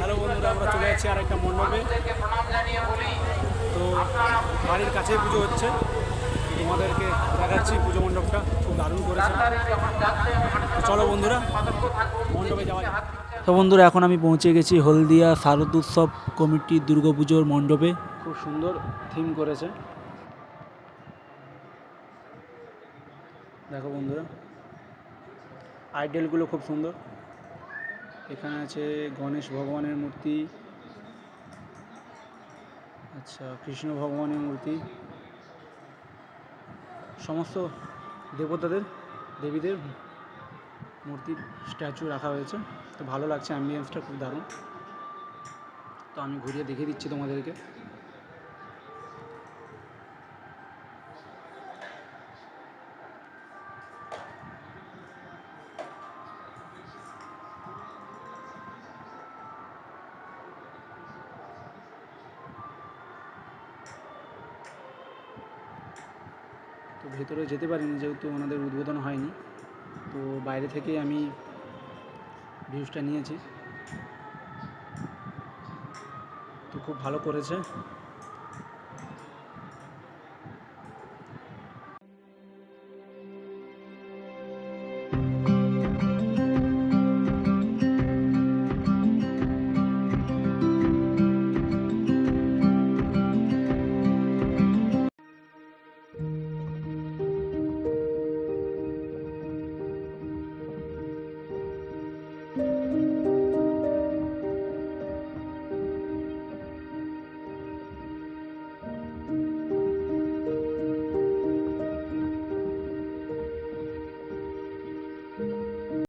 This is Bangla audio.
হ্যালো বন্ধুরা, আমরা চলে যাচ্ছি আর একটা মণ্ডপে। তো বাড়ির কাছেই পুজো হচ্ছে। তোমাদেরকে দেখাচ্ছি পুজো মণ্ডপটা, খুব দারুণ করেছে। চলো বন্ধুরা, মণ্ডপে যাওয়া তো বন্ধুরা, এখন আমি পৌঁছে গেছি হলদিয়া শারদ উৎসব কমিটির দুর্গাপুজোর মণ্ডপে। খুব সুন্দর থিম করেছে। দেখো বন্ধুরা আইডেলগুলো খুব সুন্দর। এখানে আছে গণেশ ভগবানের মূর্তি। আচ্ছা কৃষ্ণ ভগবানের মূর্তি। সমস্ত দেবতাদের, দেবীদের মূর্তির স্ট্যাচু রাখা হয়েছে। তো ভালো লাগছে অ্যাম্বিয়েন্সটা খুব দারুণ। তো আমি ঘুরিয়ে দেখিয়ে দিচ্ছি তোমাদেরকে। তো ভেতরে যেতে পারিনি যেহেতু ওনাদের উদ্বোধন হয়নি। তো বাইরে থেকে আমি ভিউজটা নিয়েছি। তো খুব ভালো করেছে।